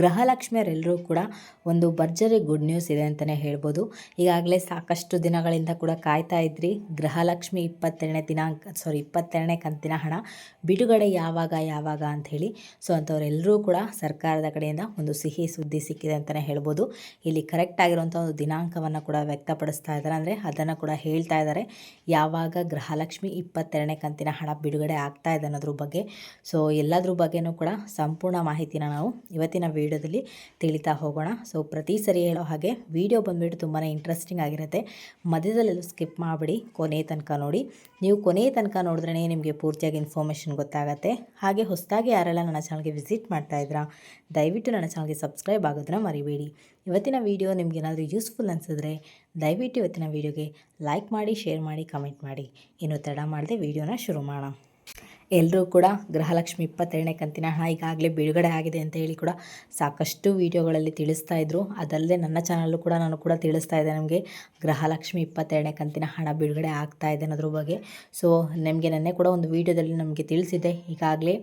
ಗೃಹಲಕ್ಷ್ಮಿಯರೆಲ್ಲರೂ ಕೂಡ ಒಂದು ಭರ್ಜರಿ ಗುಡ್ ನ್ಯೂಸ್ ಇದೆ ಅಂತಲೇ ಹೇಳ್ಬೋದು. ಈಗಾಗಲೇ ಸಾಕಷ್ಟು ದಿನಗಳಿಂದ ಕೂಡ ಕಾಯ್ತಾ ಇದ್ರಿ. ಗೃಹಲಕ್ಷ್ಮಿ ಇಪ್ಪತ್ತೆರಡನೇ ದಿನಾಂಕ ಸಾರಿ ಇಪ್ಪತ್ತೆರಡನೇ ಕಂತಿನ ಹಣ ಬಿಡುಗಡೆ ಯಾವಾಗ ಯಾವಾಗ ಅಂಥೇಳಿ ಸೊ ಅಂಥವರೆಲ್ಲರೂ ಕೂಡ ಸರ್ಕಾರದ ಕಡೆಯಿಂದ ಒಂದು ಸಿಹಿ ಸುದ್ದಿ ಸಿಕ್ಕಿದೆ ಅಂತಲೇ ಹೇಳ್ಬೋದು. ಇಲ್ಲಿ ಕರೆಕ್ಟ್ ಆಗಿರುವಂಥ ಒಂದು ದಿನಾಂಕವನ್ನು ಕೂಡ ವ್ಯಕ್ತಪಡಿಸ್ತಾ ಇದ್ದಾರೆ. ಅಂದರೆ ಅದನ್ನು ಕೂಡ ಹೇಳ್ತಾ ಇದ್ದಾರೆ. ಯಾವಾಗ ಗೃಹಲಕ್ಷ್ಮಿ ಇಪ್ಪತ್ತೆರಡನೇ ಕಂತಿನ ಹಣ ಬಿಡುಗಡೆ ಆಗ್ತಾ ಇದೆ ಅನ್ನೋದ್ರ ಬಗ್ಗೆ. ಸೊ ಎಲ್ಲದ್ರ ಬಗ್ಗೆನೂ ಕೂಡ ಸಂಪೂರ್ಣ ಮಾಹಿತಿನ ನಾವು ಇವತ್ತಿನ ವಿಡಿಯೋದಲ್ಲಿ ತಿಳಿತಾ ಹೋಗೋಣ. ಸೊ ಪ್ರತಿ ಸರಿ ಹೇಳೋ ಹಾಗೆ ವಿಡಿಯೋ ಬಂದುಬಿಟ್ಟು ತುಂಬಾ ಇಂಟ್ರೆಸ್ಟಿಂಗ್ ಆಗಿರುತ್ತೆ. ಮಧ್ಯದಲ್ಲೆಲ್ಲ ಸ್ಕಿಪ್ ಮಾಡಿಬಿಡಿ, ಕೊನೆ ತನಕ ನೋಡಿ. ನೀವು ಕೊನೆ ತನಕ ನೋಡಿದ್ರೇ ನಿಮಗೆ ಪೂರ್ತಿಯಾಗಿ ಇನ್ಫಾರ್ಮೇಷನ್ ಗೊತ್ತಾಗುತ್ತೆ. ಹಾಗೆ ಹೊಸದಾಗಿ ಯಾರೆಲ್ಲ ನನ್ನ ಚಾನಲ್ಗೆ ವಿಸಿಟ್ ಮಾಡ್ತಾ ಇದ್ರಾ, ದಯವಿಟ್ಟು ನನ್ನ ಚಾನಲ್ಗೆ ಸಬ್ಸ್ಕ್ರೈಬ್ ಆಗೋದನ್ನ ಮರಿಬೇಡಿ. ಇವತ್ತಿನ ವಿಡಿಯೋ ನಿಮ್ಗೆ ಏನಾದರೂ ಯೂಸ್ಫುಲ್ ಅನಿಸಿದ್ರೆ, ದಯವಿಟ್ಟು ಇವತ್ತಿನ ವಿಡಿಯೋಗೆ ಲೈಕ್ ಮಾಡಿ ಶೇರ್ ಮಾಡಿ ಕಮೆಂಟ್ ಮಾಡಿ. ಇನ್ನು ತಡ ಮಾಡದೆ ವಿಡಿಯೋನ ಶುರು ಮಾಡೋಣ. ಎಲ್ಲರೂ ಕೂಡ ಗೃಹಲಕ್ಷ್ಮಿ ಇಪ್ಪತ್ತೆರಡನೇ ಕಂತಿನ ಹಣ ಈಗಾಗಲೇ ಬಿಡುಗಡೆ ಆಗಿದೆ ಅಂತ ಹೇಳಿ ಕೂಡ ಸಾಕಷ್ಟು ವಿಡಿಯೋಗಳಲ್ಲಿ ತಿಳಿಸ್ತಾ ಇದ್ದರು ಅದಲ್ಲದೆ ನನ್ನ ಚಾನಲ್ಲು ಕೂಡ ನಾನು ಕೂಡ ತಿಳಿಸ್ತಾ ಇದ್ದೆ ನಮಗೆ ಗೃಹಲಕ್ಷ್ಮಿ ಇಪ್ಪತ್ತೆರಡನೇ ಕಂತಿನ ಹಣ ಬಿಡುಗಡೆ ಆಗ್ತಾ ಇದೆ ಅನ್ನೋದ್ರ ಬಗ್ಗೆ. ಸೊ ನಿಮಗೆ ನೆನ್ನೆ ಕೂಡ ಒಂದು ವಿಡಿಯೋದಲ್ಲಿ ನಮಗೆ ತಿಳಿಸಿದೆ ಈಗಾಗಲೇ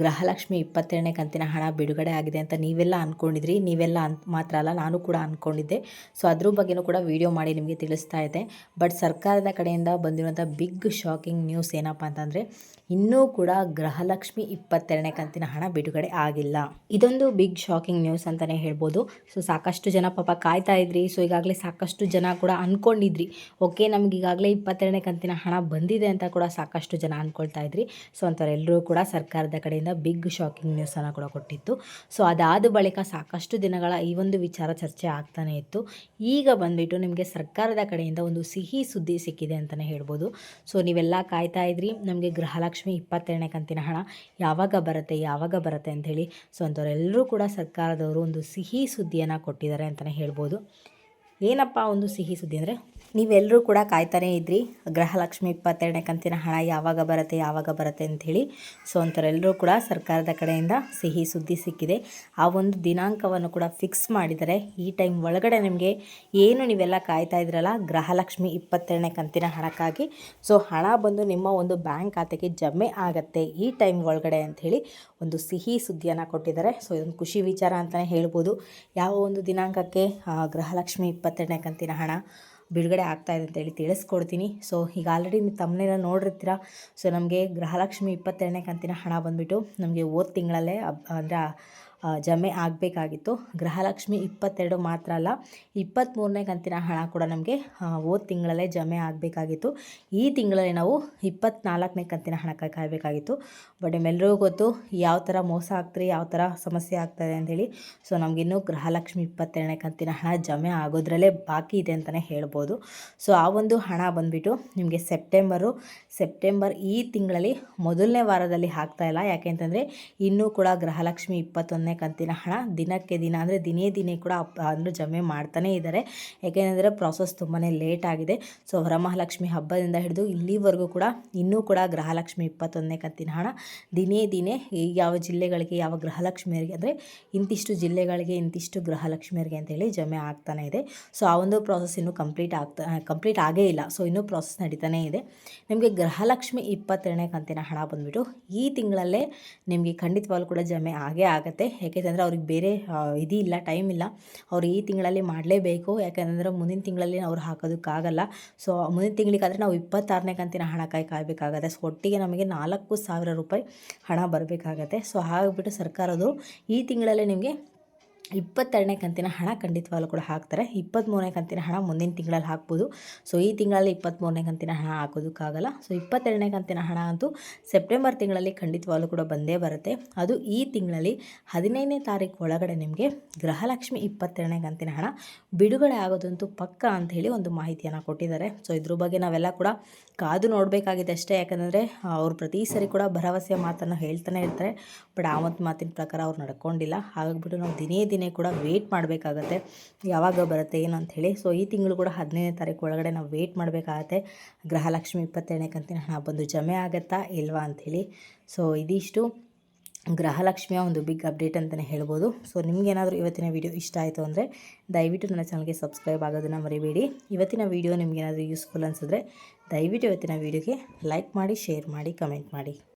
ಗೃಹಲಕ್ಷ್ಮಿ ಇಪ್ಪತ್ತೆರಡನೇ ಕಂತಿನ ಹಣ ಬಿಡುಗಡೆ ಆಗಿದೆ ಅಂತ ನೀವೆಲ್ಲ ಅಂದ್ಕೊಂಡಿದ್ರಿ ನೀವೆಲ್ಲ ಅನ್, ಮಾತ್ರ ಅಲ್ಲ, ನಾನು ಕೂಡ ಅಂದ್ಕೊಂಡಿದ್ದೆ ಸೊ ಅದ್ರ ಬಗ್ಗೆನೂ ಕೂಡ ವಿಡಿಯೋ ಮಾಡಿ ನಿಮಗೆ ತಿಳಿಸ್ತಾ ಇದೆ ಬಟ್ ಸರ್ಕಾರದ ಕಡೆಯಿಂದ ಬಂದಿರುವಂಥ ಬಿಗ್ ಶಾಕಿಂಗ್ ನ್ಯೂಸ್ ಏನಪ್ಪ ಅಂತಂದರೆ, ಇನ್ನೂ ಕೂಡ ಗೃಹಲಕ್ಷ್ಮಿ ಇಪ್ಪತ್ತೆರಡನೇ ಕಂತಿನ ಹಣ ಬಿಡುಗಡೆ ಆಗಿಲ್ಲ. ಇದೊಂದು ಬಿಗ್ ಶಾಕಿಂಗ್ ನ್ಯೂಸ್ ಅಂತಲೇ ಹೇಳ್ಬೋದು. ಸೊ ಸಾಕಷ್ಟು ಜನ ಪಾಪ ಕಾಯ್ತಾ ಇದ್ರಿ. ಸೊ ಈಗಾಗಲೇ ಸಾಕಷ್ಟು ಜನ ಕೂಡ ಅಂದ್ಕೊಂಡಿದ್ರಿ ಓಕೆ ನಮ್ಗೆ ಈಗಾಗಲೇ ಇಪ್ಪತ್ತೆರಡನೇ ಕಂತಿನ ಹಣ ಬಂದಿದೆ ಅಂತ ಕೂಡ ಸಾಕಷ್ಟು ಜನ ಅಂದ್ಕೊಳ್ತಾ ಇದ್ರಿ. ಸೊ ಅಂಥವರೆಲ್ಲರೂ ಕೂಡ ಸರ್ಕಾರದ ಕಡೆಯಿಂದ ಬಿಗ್ ಶಾಕಿಂಗ್ ನ್ಯೂಸನ್ನು ಕೂಡ ಕೊಟ್ಟಿತ್ತು. ಸೊ ಅದಾದ ಬಳಿಕ ಸಾಕಷ್ಟು ದಿನಗಳ ಈ ಒಂದು ವಿಚಾರ ಚರ್ಚೆ ಆಗ್ತಾನೆ ಇತ್ತು. ಈಗ ಬಂದುಬಿಟ್ಟು ನಿಮಗೆ ಸರ್ಕಾರದ ಕಡೆಯಿಂದ ಒಂದು ಸಿಹಿ ಸುದ್ದಿ ಸಿಕ್ಕಿದೆ ಅಂತಲೇ ಹೇಳ್ಬೋದು. ಸೊ ನೀವೆಲ್ಲ ಕಾಯ್ತಾ ಇದ್ರಿ. ನಮಗೆ ಗೃಹಲಕ್ಷ್ಮಿ ಲಕ್ಷ್ಮಿ ಇಪ್ಪತ್ತೆರಡನೇ ಕಂತಿನ ಹಣ ಯಾವಾಗ ಬರುತ್ತೆ ಯಾವಾಗ ಬರುತ್ತೆ ಅಂಥೇಳಿ. ಸೊ ಅಂಥವರೆಲ್ಲರೂ ಕೂಡ ಸರ್ಕಾರದವರು ಒಂದು ಸಿಹಿ ಸುದ್ದಿಯನ್ನು ಕೊಟ್ಟಿದ್ದಾರೆ ಅಂತಲೇ ಹೇಳ್ಬೋದು. ಏನಪ್ಪ ಒಂದು ಸಿಹಿ ಸುದ್ದಿ ಅಂದರೆ? ನೀವೆಲ್ಲರೂ ಕೂಡ ಕಾಯ್ತಾನೇ ಇದ್ರಿ. ಗೃಹಲಕ್ಷ್ಮಿ ಇಪ್ಪತ್ತೆರಡನೇ ಕಂತಿನ ಹಣ ಯಾವಾಗ ಬರುತ್ತೆ ಯಾವಾಗ ಬರುತ್ತೆ ಅಂಥೇಳಿ ಸೊ ಅಂಥವರೆಲ್ಲರೂ ಕೂಡ ಸರ್ಕಾರದ ಕಡೆಯಿಂದ ಸಿಹಿ ಸುದ್ದಿ ಸಿಕ್ಕಿದೆ. ಆ ಒಂದು ದಿನಾಂಕವನ್ನು ಕೂಡ ಫಿಕ್ಸ್ ಮಾಡಿದ್ದಾರೆ ಈ ಟೈಮ್ ಒಳಗಡೆ ನಿಮಗೆ ಏನು ನೀವೆಲ್ಲ ಕಾಯ್ತಾ ಇದ್ರಲ್ಲ, ಗೃಹಲಕ್ಷ್ಮಿ ಇಪ್ಪತ್ತೆರಡನೇ ಕಂತಿನ ಹಣಕ್ಕಾಗಿ. ಸೊ ಹಣ ಬಂದು ನಿಮ್ಮ ಒಂದು ಬ್ಯಾಂಕ್ ಖಾತೆಗೆ ಜಮೆ ಆಗುತ್ತೆ ಈ ಟೈಮ್ ಒಳಗಡೆ ಅಂಥೇಳಿ ಒಂದು ಸಿಹಿ ಸುದ್ದಿಯನ್ನು ಕೊಟ್ಟಿದ್ದಾರೆ. ಸೊ ಇದೊಂದು ಖುಷಿ ವಿಚಾರ ಅಂತಲೇ ಹೇಳ್ಬೋದು. ಯಾವ ಒಂದು ದಿನಾಂಕಕ್ಕೆ ಗೃಹಲಕ್ಷ್ಮಿ ಇಪ್ಪತ್ತೆರಡನೇ ಕಂತಿನ ಹಣ? ಬಿಡುಗಡೆ ಆಗ್ತಾ ಇದೆ ಅಂತೇಳಿ ತಿಳಿಸ್ಕೊಡ್ತೀನಿ. ಸೊ ಈಗ ಆಲ್ರೆಡಿ ನೀವು ತಮ್ಮನೆಲ್ಲ ನೋಡಿರ್ತೀರ? ಸೊ ನಮಗೆ ಗೃಹಲಕ್ಷ್ಮಿ ಇಪ್ಪತ್ತೆರಡನೇ ಕಂತಿನ ಹಣ ಬಂದುಬಿಟ್ಟು ನಮಗೆ ಹೋದ ತಿಂಗಳಲ್ಲೇ ಅಂದರೆ ಜಮೆ ಆಗಬೇಕಾಗಿತ್ತು. ಗೃಹಲಕ್ಷ್ಮಿ ಇಪ್ಪತ್ತೆರಡು ಮಾತ್ರ ಅಲ್ಲ ಇಪ್ಪತ್ತ್ಮೂರನೇ ಕಂತಿನ ಹಣ ಕೂಡ ನಮಗೆ ಹೋದ ತಿಂಗಳಲ್ಲೇ ಜಮೆ ಆಗಬೇಕಾಗಿತ್ತು. ಈ ತಿಂಗಳಲ್ಲಿ ನಾವು ಇಪ್ಪತ್ತ್ನಾಲ್ಕನೇ ಕಂತಿನ ಹಣ ಕಾಯಬೇಕಾಗಿತ್ತು. ಬಟ್ ನಿಮ್ಮೆಲ್ಲರಿಗೂ ಗೊತ್ತು, ಯಾವ ಥರ ಮೋಸ ಆಗ್ತಾರೆ, ಯಾವ ಥರ ಸಮಸ್ಯೆ ಆಗ್ತದೆ ಅಂಥೇಳಿ ಸೊ ನಮಗಿನ್ನೂ ಗೃಹಲಕ್ಷ್ಮಿ ಇಪ್ಪತ್ತೆರಡನೇ ಕಂತಿನ ಹಣ ಜಮೆ ಆಗೋದ್ರಲ್ಲೇ ಬಾಕಿ ಇದೆ ಅಂತಲೇ ಹೇಳ್ಬೋದು. ಸೊ ಆ ಒಂದು ಹಣ ಬಂದುಬಿಟ್ಟು ನಿಮಗೆ ಸೆಪ್ಟೆಂಬರು, ಸೆಪ್ಟೆಂಬರ್ ಈ ತಿಂಗಳಲ್ಲಿ ಮೊದಲನೇ ವಾರದಲ್ಲಿ ಹಾಕ್ತಾಯಿಲ್ಲ ಯಾಕೆ ಅಂತಂದರೆ, ಇನ್ನೂ ಕೂಡ ಗೃಹಲಕ್ಷ್ಮಿ ಇಪ್ಪತ್ತೊಂದನೇ ಕಂತಿನ ಹಣ ದಿನಕ್ಕೆ ದಿನ ಅಂದರೆ ದಿನೇ ದಿನೇ ಕೂಡ ಅಂದರೆ ಜಮೆ ಮಾಡ್ತಾನೇ ಇದ್ದಾರೆ ಯಾಕೆಂದರೆ ಪ್ರಾಸೆಸ್ ತುಂಬಾ ಲೇಟ್ ಆಗಿದೆ. ಸೊ ವರಮಹಾಲಕ್ಷ್ಮಿ ಹಬ್ಬದಿಂದ ಹಿಡಿದು ಇಲ್ಲಿವರೆಗೂ ಕೂಡ ಇನ್ನೂ ಕೂಡ ಗೃಹಲಕ್ಷ್ಮಿ ಇಪ್ಪತ್ತೊಂದನೇ ಕಂತಿನ ಹಣ ದಿನೇ ದಿನೇ ಯಾವ ಜಿಲ್ಲೆಗಳಿಗೆ, ಯಾವ ಗೃಹಲಕ್ಷ್ಮಿಯರಿಗೆ ಅಂದರೆ ಇಂತಿಷ್ಟು ಜಿಲ್ಲೆಗಳಿಗೆ, ಇಂತಿಷ್ಟು ಗೃಹಲಕ್ಷ್ಮಿಯರಿಗೆ ಅಂತೇಳಿ ಜಮೆ ಆಗ್ತಾನೆ ಇದೆ. ಸೊ ಆ ಒಂದು ಪ್ರಾಸೆಸ್ ಇನ್ನೂ ಕಂಪ್ಲೀಟ್ ಆಗ್ತಾ ಕಂಪ್ಲೀಟ್ ಆಗೇ ಇಲ್ಲ. ಸೊ ಇನ್ನೂ ಪ್ರಾಸೆಸ್ ನಡೀತಾನೇ ಇದೆ. ನಿಮಗೆ ಗೃಹಲಕ್ಷ್ಮಿ ಇಪ್ಪತ್ತೆರಡನೇ ಕಂತಿನ ಹಣ ಬಂದುಬಿಟ್ಟು ಈ ತಿಂಗಳಲ್ಲೇ ನಿಮಗೆ ಖಂಡಿತವಾಗ್ಲೂ ಕೂಡ ಜಮೆ ಆಗೇ ಆಗುತ್ತೆ. ಯಾಕೆಂದರೆ ಅವ್ರಿಗೆ ಬೇರೆ ಇದಿಲ್ಲ ಟೈಮ್ ಇಲ್ಲ. ಅವ್ರು ಈ ತಿಂಗಳಲ್ಲಿ ಮಾಡಲೇಬೇಕು. ಯಾಕೆಂದರೆ ಮುಂದಿನ ತಿಂಗಳಲ್ಲಿ ಅವ್ರು ಹಾಕೋದಕ್ಕಾಗಲ್ಲ. ಸೊ ಮುಂದಿನ ತಿಂಗಳಿಗಾದರೆ ನಾವು ಇಪ್ಪತ್ತಾರನೇ ಕಂತಿನ ಹಣಕ್ಕಾಗಿ ಕಾಯಬೇಕಾಗತ್ತೆ. ಸೊ ಒಟ್ಟಿಗೆ ನಮಗೆ ನಾಲ್ಕು ಸಾವಿರ ರೂಪಾಯಿ ಹಣ ಬರಬೇಕಾಗತ್ತೆ. ಸೊ ಹಾಗಿಬಿಟ್ಟು ಸರ್ಕಾರದವರು ಈ ತಿಂಗಳಲ್ಲೇ ನಿಮಗೆ ಇಪ್ಪತ್ತೆರಡನೇ ಕಂತಿನ ಹಣ ಖಂಡಿತವಾಗ್ಲೂ ಕೂಡ ಹಾಕ್ತಾರೆ. ಇಪ್ಪತ್ತ್ಮೂರನೇ ಕಂತಿನ ಹಣ ಮುಂದಿನ ತಿಂಗಳಲ್ಲಿ ಹಾಕ್ಬೋದು. ಸೊ ಈ ತಿಂಗಳಲ್ಲಿ ಇಪ್ಪತ್ತ್ಮೂರನೇ ಕಂತಿನ ಹಣ ಹಾಕೋದಕ್ಕಾಗಲ್ಲ. ಸೊ ಇಪ್ಪತ್ತೆರಡನೇ ಕಂತಿನ ಹಣ ಅಂತೂ ಸೆಪ್ಟೆಂಬರ್ ತಿಂಗಳಲ್ಲಿ ಖಂಡಿತವಾಗ್ಲೂ ಕೂಡ ಬಂದೇ ಬರುತ್ತೆ. ಅದು ಈ ತಿಂಗಳಲ್ಲಿ ಹದಿನೈದನೇ ತಾರೀಕು ಒಳಗಡೆ ನಿಮಗೆ ಗೃಹಲಕ್ಷ್ಮಿ ಇಪ್ಪತ್ತೆರಡನೇ ಕಂತಿನ ಹಣ ಬಿಡುಗಡೆ ಆಗೋದಂತೂ ಪಕ್ಕ ಅಂತ ಹೇಳಿ ಒಂದು ಮಾಹಿತಿಯನ್ನು ಕೊಟ್ಟಿದ್ದಾರೆ. ಸೊ ಇದ್ರ ಬಗ್ಗೆ ನಾವೆಲ್ಲ ಕೂಡ ಕಾದು ನೋಡಬೇಕಾಗಿದೆ ಅಷ್ಟೇ. ಯಾಕಂದರೆ, ಅವ್ರು ಪ್ರತಿ ಸರಿ ಕೂಡ ಭರವಸೆ ಮಾತನ್ನು ಹೇಳ್ತಾನೆ ಇರ್ತಾರೆ. ಬಟ್ ಆ ಮಾತಿನ ಪ್ರಕಾರ ಅವ್ರು ನಡ್ಕೊಂಡಿಲ್ಲ. ಹಾಗಾಗ್ಬಿಟ್ಟು ನಾವು ದಿನೇ ದಿನೇ ಕೂಡ ವೇಟ್ ಮಾಡಬೇಕಾಗತ್ತೆ. ಯಾವಾಗ ಬರುತ್ತೆ, ಏನು ಅಂಥೇಳಿ ಸೊ ಈ ತಿಂಗಳು ಕೂಡ ಹದಿನೈದನೇ ತಾರೀಕು ಒಳಗಡೆ ನಾವು ವೆಯ್ಟ್ ಮಾಡಬೇಕಾಗತ್ತೆ. ಗೃಹಲಕ್ಷ್ಮಿ ಇಪ್ಪತ್ತೆರಡನೇ ಕಂತಿನ ಹಣ ಬಂದು ಜಮೆ ಆಗುತ್ತಾ ಇಲ್ವಾ ಅಂಥೇಳಿ ಸೊ ಇದಿಷ್ಟು ಗೃಹಲಕ್ಷ್ಮಿಯ ಒಂದು ಬಿಗ್ ಅಪ್ಡೇಟ್ ಅಂತಲೇ ಹೇಳ್ಬೋದು. ಸೊ ನಿಮಗೇನಾದರೂ ಇವತ್ತಿನ ವೀಡಿಯೋ ಇಷ್ಟ ಆಯಿತು ಅಂದರೆ ದಯವಿಟ್ಟು ನನ್ನ ಚಾನಲ್ಗೆ ಸಬ್ಸ್ಕ್ರೈಬ್ ಆಗೋದನ್ನು ಮರಿಬೇಡಿ. ಇವತ್ತಿನ ವೀಡಿಯೋ ನಿಮಗೇನಾದರೂ ಯೂಸ್ಫುಲ್ ಅನಿಸಿದ್ರೆ ದಯವಿಟ್ಟು ಇವತ್ತಿನ ವೀಡಿಯೋಗೆ ಲೈಕ್ ಮಾಡಿ ಶೇರ್ ಮಾಡಿ ಕಮೆಂಟ್ ಮಾಡಿ.